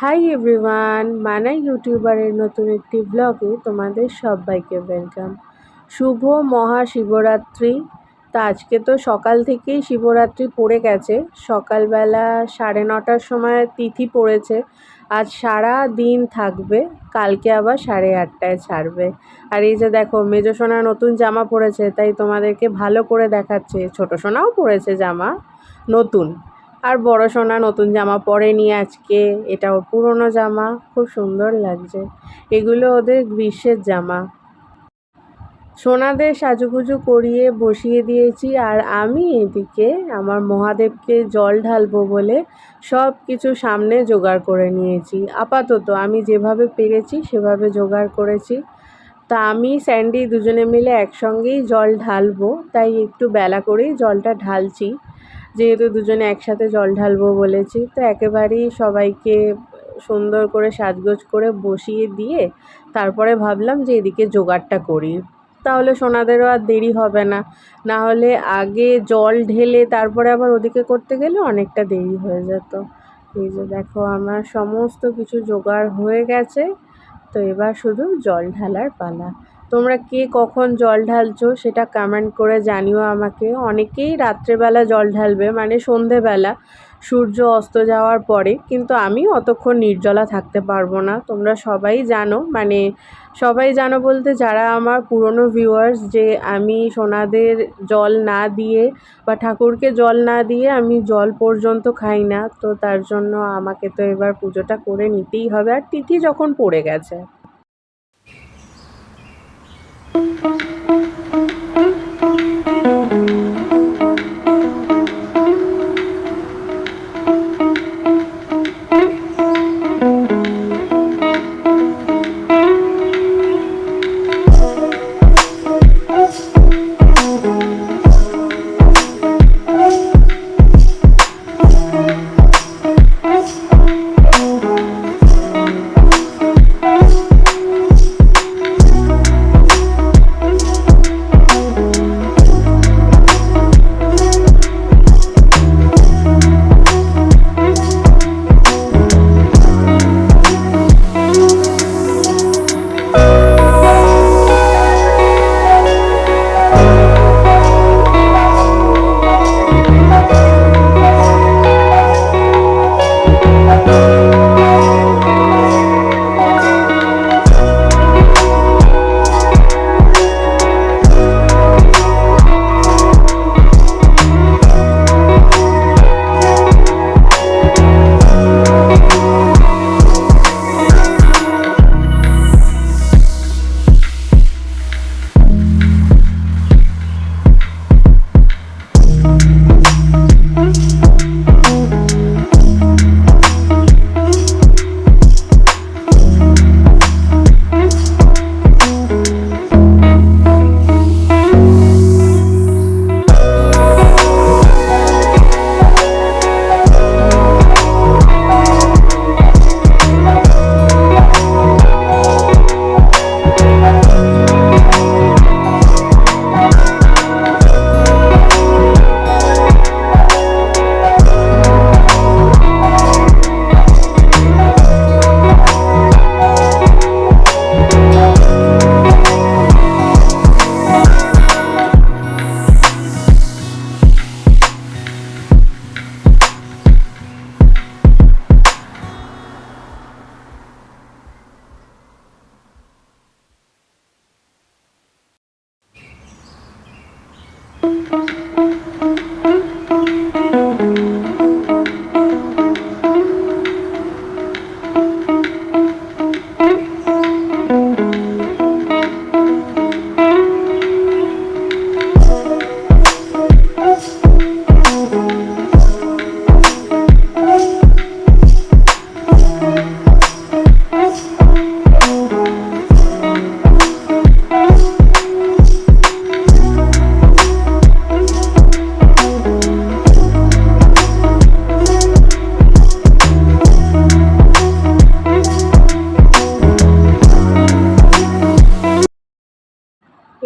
Hi everyone মানা ইউটিউবারের নতুন একটি ব্লগে তোমাদের সবাইকে ওয়েলকাম শুভ মহাশিবরাত্রি। তা আজকে তো সকাল থেকেই শিবরাত্রি পড়ে গেছে। সকালবেলা সাড়ে নটার সময় তিথি পড়েছে। আজ সারা দিন থাকবে, কালকে আবার সাড়ে আটটায় ছাড়বে। আর এই যে দেখো, মেজো সোনা নতুন জামা পরেছে, তাই তোমাদেরকে ভালো করে দেখাচ্ছে। ছোটো সোনাও পরেছে জামা, নতুন। আর বড় সোনা নতুন জামা পরেনি আজকে। এটা ওর পুরনো জামা, খুব সুন্দর লাগছে। এগুলো ওদের গ্রীষ্মের জামা। সোনাদের সাজুগুজু করিয়ে বসিয়ে দিয়েছি আর আমি এদিকে আমার মহাদেবকে জল ঢালবো বলে সব কিছু সামনে জোগাড় করে নিয়েছি। আপাতত আমি যেভাবে পেরেছি সেভাবে জোগাড় করেছি। তা আমি স্যান্ডি দুজনে মিলে একসঙ্গেই জল ঢালবো, তাই একটু বেলা করেই জলটা ঢালছি। যেহেতু দুজনে একসাথে জল ঢালবো বলেছি, তো একেবারেই সবাইকে সুন্দর করে সাজগোজ করে বসিয়ে দিয়ে তারপরে ভাবলাম যে এদিকে জোগাড়টা করি। তাহলে সোনাদেরও আর দেরি হবে না। না হলে আগে জল ঢেলে তারপরে আবার ওদিকে করতে গেলে অনেকটা দেরি হয়ে যেত। এই যে দেখো, আমার সমস্ত কিছু জোগাড় হয়ে গেছে। তো এবার শুধু জল ঢালার পালা। তোমরা কে কখন জল ঢালছো সেটা কমেন্ট করে জানিও আমাকে। অনেকেই রাত্রেবেলা জল ঢালবে মানে সন্ধেবেলা। সূর্য অস্ত যাওয়ার পরে, কিন্তু আমি অতক্ষণ নির্জলা থাকতে পারব না। তোমরা সবাই জানো মানে সবাই জানো বলতে যারা আমার পুরনো ভিউয়ার্স যে আমি সোনাদের জল না দিয়ে বা ঠাকুরকে জল না দিয়ে আমি জল পর্যন্ত খাই না, তো তার জন্য আমাকে তো এবার পুজোটা করে নিতেই হবে। আর তিথি যখন পড়ে গেছে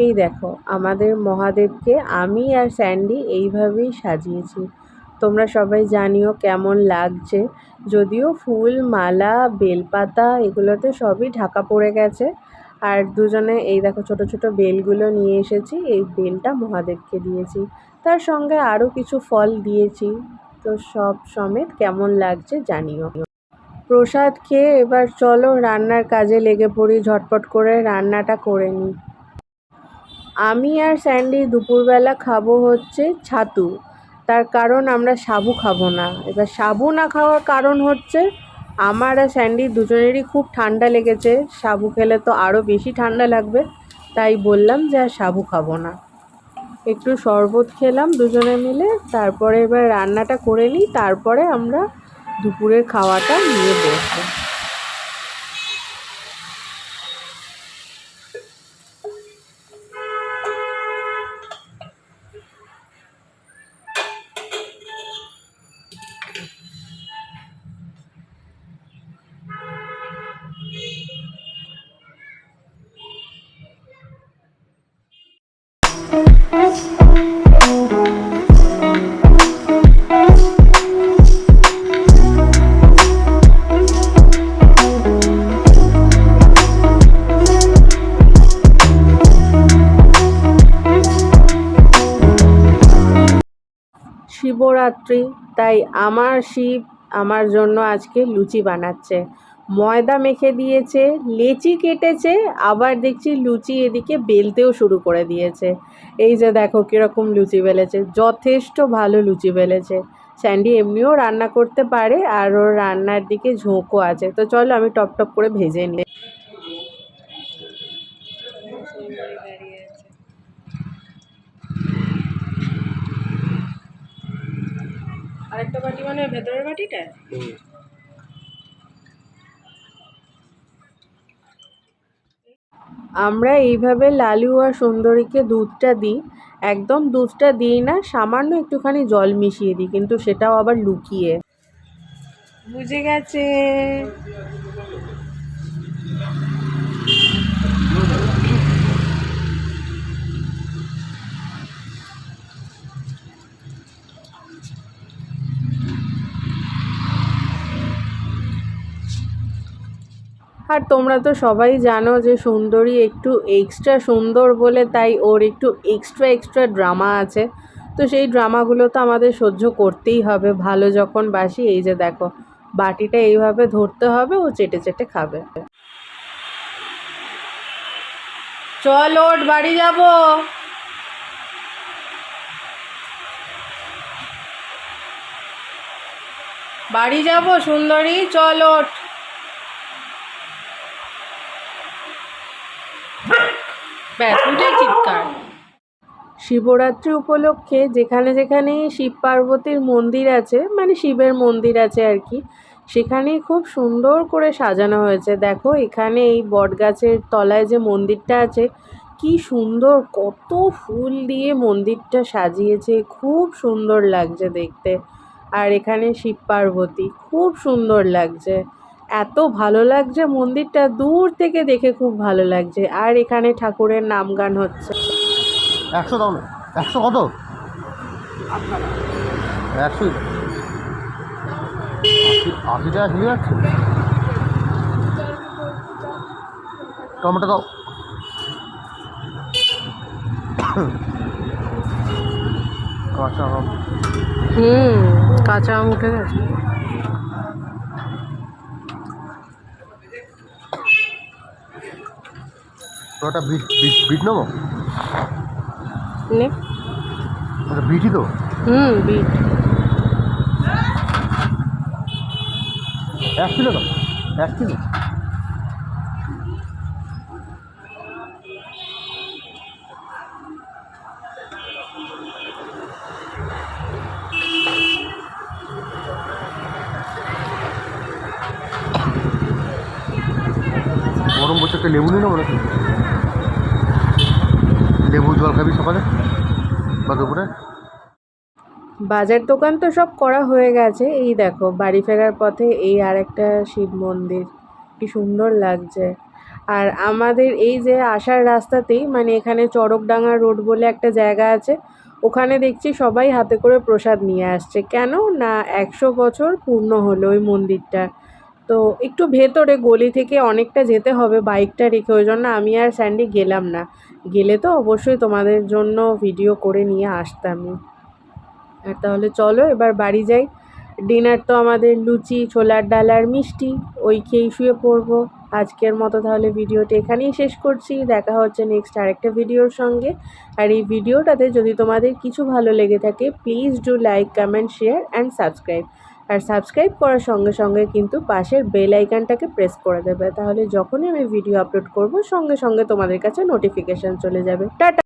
এই দেখো, আমাদের মহাদেবকে আমি আর স্যান্ডি এইভাবেই সাজিয়েছি। তোমরা সবাই জানিও কেমন লাগছে। যদিও ফুল, মালা, বেলপাতা এগুলোতে সবই ঢাকা পড়ে গেছে। আর দুজনে এই দেখো ছোট ছোট বেলগুলো নিয়ে এসেছি, এই বেলটা মহাদেবকে দিয়েছি। তার সঙ্গে আরও কিছু ফল দিয়েছি। তো সব সমেত কেমন লাগছে জানিও। প্রসাদ খেয়ে এবার চলো রান্নার কাজে লেগে পড়ি, ঝটপট করে রান্নাটা করে নিই। আমি আর স্যান্ডি দুপুরবেলা খাব হচ্ছে ছাতু। তার কারণ আমরা সাবু খাব না। এবার সাবু না খাওয়ার কারণ হচ্ছে আমার আর স্যান্ডি দুজনেরই খুব ঠান্ডা লেগেছে। সাবু খেলে তো আরও বেশি ঠান্ডা লাগবে। তাই বললাম যে আর সাবু খাব না। একটু শরবত খেলাম দুজনে মিলে। তারপরে এবার রান্নাটা করে নিই। তারপরে আমরা দুপুরের খাওয়াটা নিয়ে বসবো। শিবরাত্রি, তাই আমার শিব আমার জন্য আজকে লুচি বানাচ্ছে। ময়দা মেখে দিয়েছে, লেচি কেটেছে, আবার দেখছি লুচি এদিকে বেলতেও শুরু করে দিয়েছে। এই যে দেখো কীরকম লুচি বেলেছে, যথেষ্ট ভালো লুচি বেলেছে। স্যান্ডি এমনিও রান্না করতে পারে আর ওর রান্নার দিকে ঝোঁকও আছে। তো চলো আমি টপ টপ করে ভেজে নিই। আরেকটা বাটি মানে ভেতরের বাটিটা? আমরা এইভাবে লালু আর সুন্দরীকে দুধটা দিই। একদম দুধটা দিই না সামান্য একটুখানি জল মিশিয়ে দিই কিন্তু সেটাও আবার লুকিয়ে। বুঝে গেছে। আর তোমরা তো সবাই জানো যে সুন্দরী একটু এক্সট্রা সুন্দর বলে তাই ওর একটু এক্সট্রা এক্সট্রা ড্রামা আছে। তো সেই ড্রামাগুলো তো আমাদের সহ্য করতেই হবে, ভালো যখন বাসি, এই যে দেখো, বাটিটা এইভাবে ধরতে হবে, ও চেটে চেটে খাবে। চল ওট বাড়ি যাব। বাড়ি যাব সুন্দরী, চল ওঠ। ব্যাস উঠে চিৎকার। শিবরাত্রি উপলক্ষে যেখানে যেখানে শিব পার্বতীর মন্দির আছে মানে শিবের মন্দির আছে আর কি, সেখানেই খুব সুন্দর করে সাজানো হয়েছে। দেখো, এখানে এই বটগাছের তলায় যে মন্দিরটা আছে, কি সুন্দর, কত ফুল দিয়ে মন্দিরটা সাজিয়েছে, খুব সুন্দর লাগছে দেখতে। আর এখানে শিব পার্বতী, খুব সুন্দর লাগছে। এত ভালো লাগছে মন্দিরটা দূর থেকে দেখে খুব ভালো লাগছে। আর এখানে ঠাকুরের নাম গান হচ্ছে। একশো দাও একশো কত? একশো। আশি টাকা কিলো যাচ্ছে? টমেটো দাও। কাঁচা আম। হুম কাঁচা আম উঠে গেছে। তো বিট বিট বিট নেব? নে। ওটা বিটই তো? হুম বিট। এক কিলো দাও এক কিলো। গরম বলছে একটা লেবু নিয়ে নেব নাকি? জল খাবি সকালে? বা দুপুরে? বাজার দোকান তো সব করা হয়ে গেছে। এই দেখো, বাড়ি ফেরার পথে এই আর একটা শিব মন্দির। কি সুন্দর লাগছে। আর আমাদের এই যে আসার রাস্তাতেই মানে এখানে চড়কডাঙ্গা রোড বলে একটা জায়গা আছে, ওখানে দেখছি সবাই হাতে করে প্রসাদ নিয়ে আসছে। কেন? না, একশো বছর পূর্ণ হলো ওই মন্দিরটা। তো একটু ভেতরে গলি থেকে অনেকটা যেতে হবে বাইকটা রেখে, ওই জন্য আমি আর স্যান্ডি গেলাম না। গেলে তো অবশ্যই তোমাদের জন্য ভিডিও করে নিয়ে আসতামই আর তাহলে চলো এবার বাড়ি যাই। ডিনার তো আমাদের লুচি, ছোলার ডাল আর মিষ্টি, ওই খেয়েই শুয়ে পড়ব। আজকের মতো তাহলে ভিডিওটা এখানেই শেষ করছি। দেখা হচ্ছে নেক্সট আরেকটা ভিডিওর সঙ্গে। আর এই ভিডিওটাতে যদি তোমাদের কিছু ভালো লেগে থাকে please do like comment share and subscribe R subscribe করার সঙ্গে সঙ্গে কিন্তু পাশের বেল আইকানটাকে প্রেস করে দেবে। তাহলে যখনই আমি ভিডিও আপলোড করব, সঙ্গে সঙ্গে তোমাদের কাছে নোটিফিকেশান চলে যাবে। টাটা!